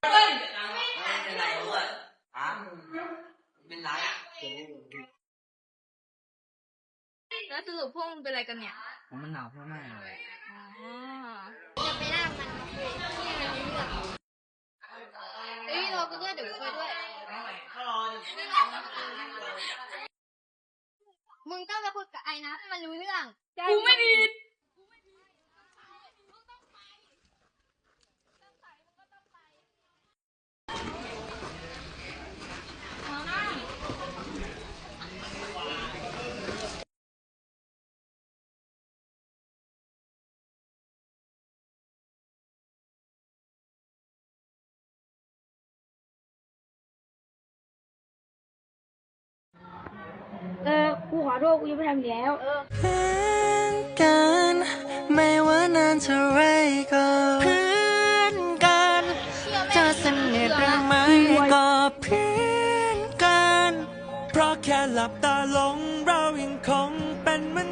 เป็นไรเพื่อนฮะเป็นไรแล้วสรุปพวกมึงเป็นอะไรกันเนี่ย ผมมันหนาวมากเลยอ๋อจะไปลากมันมาคุยที่มันรู้เรื่องเอ้ยเราก็ด้วยเดี๋ยวคุยด้วย มึงต้องไปคุยกับไอ้นะให้มันรู้เรื่องกูไม่ผิด เออ กูขอโทษกูยังไม่ทำอีกแล้ว เออเพื่อนกัน ไม่ว่านานเท่าไรก็ เพียงกัน เพราะแค่หลับตาลงเรายังคงเป็นเหมือน